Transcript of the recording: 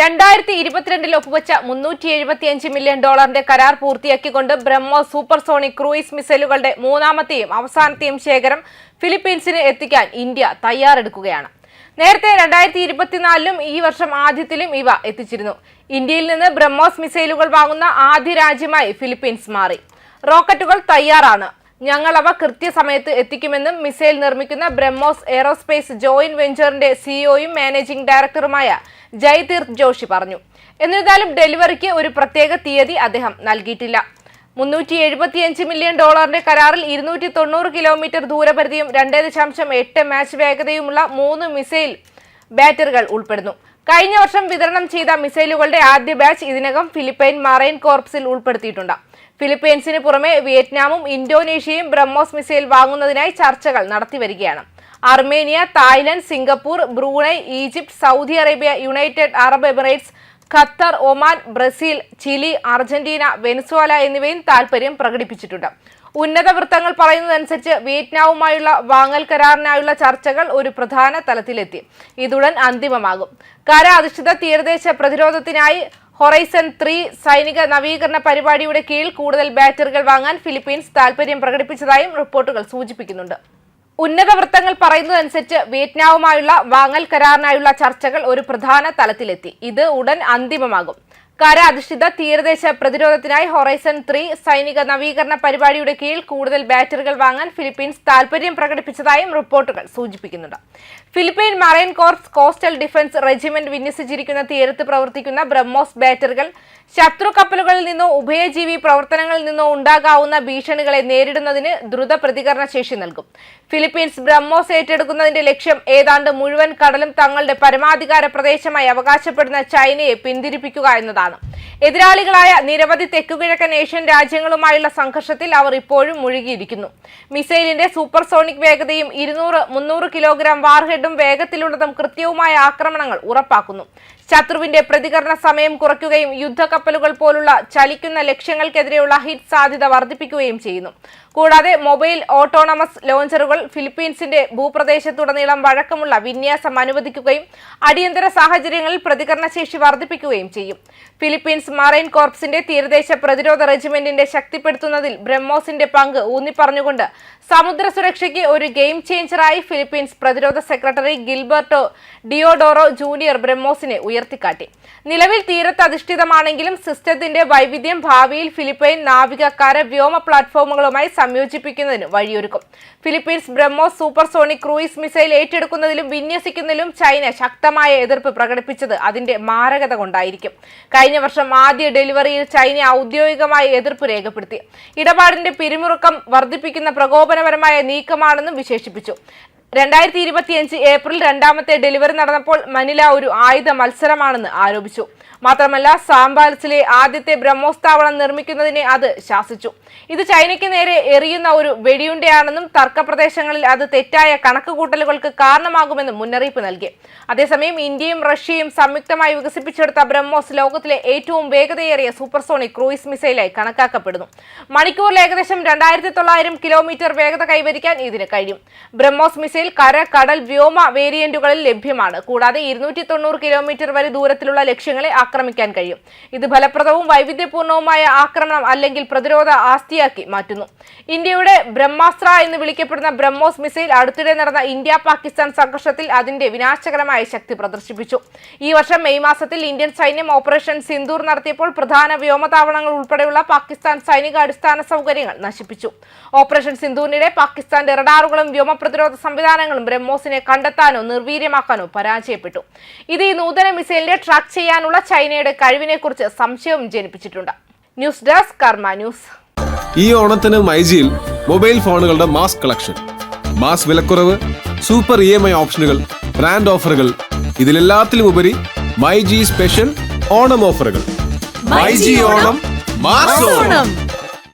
രണ്ടായിരത്തി ഇരുപത്തിരണ്ടിൽ ഒപ്പുവെച്ച മുന്നൂറ്റി എഴുപത്തിയഞ്ച് മില്യൺ ഡോളറിന്റെ കരാർ പൂർത്തിയാക്കിക്കൊണ്ട് ബ്രഹ്മോസ് സൂപ്പർസോണിക് ക്രൂയിസ് മിസൈലുകളുടെ മൂന്നാമത്തെയും അവസാനത്തെയും ശേഖരം ഫിലിപ്പീൻസിന് എത്തിക്കാൻ ഇന്ത്യ തയ്യാറെടുക്കുകയാണ്. നേരത്തെ രണ്ടായിരത്തി ഇരുപത്തിനാലിലും ഈ വർഷം ആദ്യത്തിലും ഇവ എത്തിച്ചിരുന്നു. ഇന്ത്യയിൽ നിന്ന് ബ്രഹ്മോസ് മിസൈലുകൾ വാങ്ങുന്ന ആദ്യ രാജ്യമായി ഫിലിപ്പീൻസ് മാറി. റോക്കറ്റുകൾ തയ്യാറാണ്. ഞങ്ങൾ അവ കൃത്യസമയത്ത് എത്തിക്കുമെന്നും മിസൈൽ നിർമ്മിക്കുന്ന ബ്രഹ്മോസ് എയറോസ്പേസ് ജോയിന്റ് വെഞ്ചറിന്റെ സിഇഒയും മാനേജിംഗ് ഡയറക്ടറുമായ ജയ്തീർത്ത് ജോഷി പറഞ്ഞു. എന്നിരുന്നാലും ഡെലിവറിക്ക് ഒരു പ്രത്യേക തീയതി അദ്ദേഹം നൽകിയിട്ടില്ല. മുന്നൂറ്റി എഴുപത്തിയഞ്ച് മില്യൺ ഡോളറിന്റെ കരാറിൽ ഇരുന്നൂറ്റി തൊണ്ണൂറ് കിലോമീറ്റർ ദൂരപരിധിയും രണ്ട് ദശാംശം എട്ട് മാച്ച് വേഗതയുമുള്ള മൂന്ന് മിസൈൽ ബാറ്ററികൾ ഉൾപ്പെടുന്നു. കഴിഞ്ഞ വർഷം വിതരണം ചെയ്ത മിസൈലുകളുടെ ആദ്യ ബാച്ച് ഇതിനകം ഫിലിപ്പൈൻ മറൈൻ കോർപ്സിൽ ഉൾപ്പെടുത്തിയിട്ടുണ്ട്. ഫിലിപ്പീൻസിന് പുറമെ വിയറ്റ്നാമും ഇന്തോനേഷ്യയും ബ്രഹ്മോസ് മിസൈൽ വാങ്ങുന്നതിനായി ചർച്ചകൾ നടത്തിവരികയാണ് Armenia Thailand Singapore Brunei Egypt Saudi Arabia United Arab Emirates Qatar Oman Brazil Chile Argentina Venezuela എന്നിവയും താൽപര്യം പ്രകടിപ്പിച്ചിട്ടുണ്ട്. ഉന്നത വൃത്തങ്ങൾ പറയുന്നതനുസരിച്ച് വിയറ്റ്നാമുമായുള്ള വാങ്ങൽ കരാറിനായുള്ള ചർച്ചകൾ ഒരു പ്രധാന തലത്തിലെത്തി. ഇതുടൻ അന്തിമമാകും. കര അധിഷ്ഠിത തീരദേശ പ്രതിരോധത്തിനായി ഹൊറൈസൺ ത്രീ സൈനിക നവീകരണ പരിപാടിയുടെ കീഴിൽ കൂടുതൽ ബാറ്ററികൾ വാങ്ങാൻ ഫിലിപ്പീൻസ് താൽപര്യം പ്രകടിപ്പിച്ചതായും റിപ്പോർട്ടുകൾ സൂചിപ്പിക്കുന്നുണ്ട്. ഉന്നത വൃത്തങ്ങൾ പറയുന്നതനുസരിച്ച് വിയറ്റ്നാമുമായുള്ള വാങ്ങൽ കരാറിനായുള്ള ചർച്ചകൾ ഒരു പ്രധാന തലത്തിലെത്തി. ഇത് ഉടൻ അന്തിമമാകും. കര അധിഷ്ഠിത തീരദേശ പ്രതിരോധത്തിനായി ഹൊറൈസൺ ത്രീ സൈനിക നവീകരണ പരിപാടിയുടെ കീഴിൽ കൂടുതൽ ബാറ്ററികൾ വാങ്ങാൻ ഫിലിപ്പീൻസ് താൽപര്യം പ്രകടിപ്പിച്ചതായും റിപ്പോർട്ടുകൾ സൂചിപ്പിക്കുന്നുണ്ട്. Philippine marine corps coastal defence regiment വിന്യസിച്ചിരിക്കുന്ന തീരത്ത് പ്രവർത്തിക്കുന്ന ബ്രഹ്മോസ് ബാറ്ററികൾ ശത്രു കപ്പലുകളിൽ നിന്നോ ഉഭയജീവി പ്രവർത്തനങ്ങളിൽ നിന്നോ ഉണ്ടാകാവുന്ന ഭീഷണികളെ നേരിടുന്നതിന് ദ്രുത പ്രതികരണ ശേഷി നൽകും. ഫിലിപ്പീൻസ് ബ്രഹ്മോസ് ഏറ്റെടുക്കുന്നതിന്റെ ലക്ഷ്യം ഏതാണ്ട് മുഴുവൻ കടലും തങ്ങളുടെ പരമാധികാര പ്രദേശമായി അവകാശപ്പെടുന്ന ചൈനയെ പിന്തിരിപ്പിക്കുക എന്നതാണ്. എതിരാളികളായ നിരവധി തെക്കുകിഴക്കൻ ഏഷ്യൻ രാജ്യങ്ങളുമായുള്ള സംഘർഷത്തിൽ അവർ ഇപ്പോഴും മുഴുകിയിരിക്കുന്നു. മിസൈലിന്റെ സൂപ്പർസോണിക് വേഗതയും ഇരുന്നൂറ് മുന്നൂറ് കിലോഗ്രാം വാർഹെഡും വേഗത്തിലുള്ളതും കൃത്യവുമായ ആക്രമണങ്ങൾ ഉറപ്പാക്കുന്നു. ശത്രുവിന്റെ പ്രതികരണ സമയം കുറയ്ക്കുകയും യുദ്ധക്കപ്പലുകൾ പോലുള്ള ചലിക്കുന്ന ലക്ഷ്യങ്ങൾക്കെതിരെയുള്ള ഹിറ്റ് സാധ്യത വർദ്ധിപ്പിക്കുകയും ചെയ്യുന്നു. കൂടാതെ മൊബൈൽ ഓട്ടോണമസ് ലോഞ്ചറുകൾ ഫിലിപ്പീൻസിന്റെ ഭൂപ്രദേശത്തുടനീളം വഴക്കമുള്ള വിന്യാസം അനുവദിക്കുകയും അടിയന്തര സാഹചര്യങ്ങളിൽ പ്രതികരണശേഷി വർദ്ധിപ്പിക്കുകയും ചെയ്യും. ഫിലിപ്പീൻസ് മറൈൻ കോർപ്സിന്റെ തീരദേശ പ്രതിരോധ റെജിമെന്റിന്റെ ശക്തിപ്പെടുത്തുന്നതിൽ ബ്രഹ്മോസിന്റെ പങ്ക് ഊന്നിപ്പറഞ്ഞുകൊണ്ട് സമുദ്ര സുരക്ഷയ്ക്ക് ഒരു ഗെയിം ചേഞ്ചറായി ഫിലിപ്പീൻസ് പ്രതിരോധ സെക്രട്ടറി ഗിൽബർട്ടോ ഡിയോഡോറോ ജൂനിയർ ബ്രഹ്മോസിനെ ഉയർത്തിക്കാട്ടി. നിലവിൽ തീരത്ത് അധിഷ്ഠിതമാണെങ്കിലും സിസ്റ്റത്തിന്റെ വൈവിധ്യം ഭാവിയിൽ ഫിലിപ്പൈൻ നാവിക കര വ്യോമ പ്ലാറ്റ്ഫോമുകളുമായി സംയോജിപ്പിക്കുന്നതിന് വഴിയൊരുക്കും. Philippines BrahMos supersonic cruise missile ഏറ്റെടുക്കുന്നതിലും വിന്യസിക്കുന്നതിലും ചൈന ശക്തമായ എതിർപ്പ് പ്രകടിപ്പിച്ചത് അതിന്റെ മാരകത കൊണ്ടായിരിക്കും. കഴിഞ്ഞ വർഷം ആദ്യ ഡെലിവറിയിൽ ചൈന ഔദ്യോഗികമായി എതിർപ്പ് രേഖപ്പെടുത്തി. ഇടപാടിന്റെ പിരിമുറുക്കം വർദ്ധിപ്പിക്കുന്ന പ്രകോപനപരമായ നീക്കമാണെന്നും വിശേഷിപ്പിച്ചു. രണ്ടായിരത്തി ഇരുപത്തിയഞ്ച് ഏപ്രിൽ രണ്ടാമത്തെ ഡെലിവറി നടന്നപ്പോൾ മനില ഒരു ആയുധ മത്സരമാണെന്ന് ആരോപിച്ചു. മാത്രമല്ല സാംബാൽസിലെ ആദ്യത്തെ ബ്രഹ്മോസ് താവളം നിർമ്മിക്കുന്നതിനെ അത് ശാസിച്ചു. ഇത് ചൈനയ്ക്ക് നേരെ എറിയുന്ന ഒരു വെടിയുണ്ടയാണെന്നും തർക്കപ്രദേശങ്ങളിൽ അത് തെറ്റായ കണക്കുകൂട്ടലുകൾക്ക് കാരണമാകുമെന്നും മുന്നറിയിപ്പ് നൽകി. അതേസമയം ഇന്ത്യയും റഷ്യയും സംയുക്തമായി വികസിപ്പിച്ചെടുത്ത ബ്രഹ്മോസ് ലോകത്തിലെ ഏറ്റവും വേഗതയേറിയ സൂപ്പർസോണിക് ക്രൂയിസ് മിസൈലായി കണക്കാക്കപ്പെടുന്നു. മണിക്കൂറിൽ ഏകദേശം രണ്ടായിരത്തി തൊള്ളായിരം കിലോമീറ്റർ വേഗത കൈവരിക്കാൻ ഇതിന് കഴിയും. ബ്രഹ്മോസ് മിസൈൽ കര കടൽ വ്യോമ വേരിയന്റുകളിൽ ലഭ്യമാണ്. കൂടാതെ ഇരുന്നൂറ്റി തൊണ്ണൂറ് കിലോമീറ്റർ വരെ ദൂരത്തിലുള്ള ലക്ഷ്യങ്ങളെ ആക്രമിക്കാൻ കഴിയും. ഇത് ഫലപ്രദവും വൈവിധ്യപൂർണവുമായ ആക്രമണം അല്ലെങ്കിൽ പ്രതിരോധ ആസ്തിയാക്കി മാറ്റുന്നു. ഇന്ത്യയുടെ ബ്രഹ്മാസ്ത്ര എന്ന് വിളിക്കപ്പെടുന്ന ബ്രഹ്മോസ് മിസൈൽ അടുത്തിടെ നടന്ന ഇന്ത്യ പാകിസ്ഥാൻ സംഘർഷത്തിൽ അതിന്റെ വിനാശകരമായ ശക്തി പ്രദർശിപ്പിച്ചു. ഈ വർഷം മെയ് മാസത്തിൽ ഇന്ത്യൻ സൈന്യം ഓപ്പറേഷൻ സിന്ദൂർ നടത്തിയപ്പോൾ പ്രധാന വ്യോമതാവളങ്ങൾ ഉൾപ്പെടെയുള്ള പാകിസ്ഥാൻ സൈനിക അടിസ്ഥാന സൗകര്യങ്ങൾ നശിപ്പിച്ചു. ഓപ്പറേഷൻ സിന്ദൂരിനിടെ പാകിസ്ഥാന്റെ റഡാറുകളും വ്യോമ പ്രതിരോധ സംവിധാനങ്ങളും ബ്രഹ്മോസിനെ കണ്ടെത്താനോ നിർവീര്യമാക്കാനോ പരാജയപ്പെട്ടു. ഇത് ഈ നൂതന മിസൈലിനെ ട്രാക്ക് ചെയ്യാനുള്ള ചൈനയുടെ കഴിവിനെക്കുറിച്ച് സംശയവും ജനിപ്പിച്ചിട്ടുണ്ട്. News desk Karma news. ഈ ഓണത്തിന് മൈജിയിൽ മൊബൈൽ ഫോണുകളുടെ മാസ് കളക്ഷൻ മാസ് വിലക്കുറവ് സൂപ്പർ ഇ എം ഐ ഓപ്ഷനുകൾ ബ്രാൻഡ് ഓഫറുകൾ ഇതിലെല്ലാത്തിലും ഉപരി മൈജി സ്പെഷ്യൽ ഓണം ഓഫറുകൾ. MyG Onam mass Onam.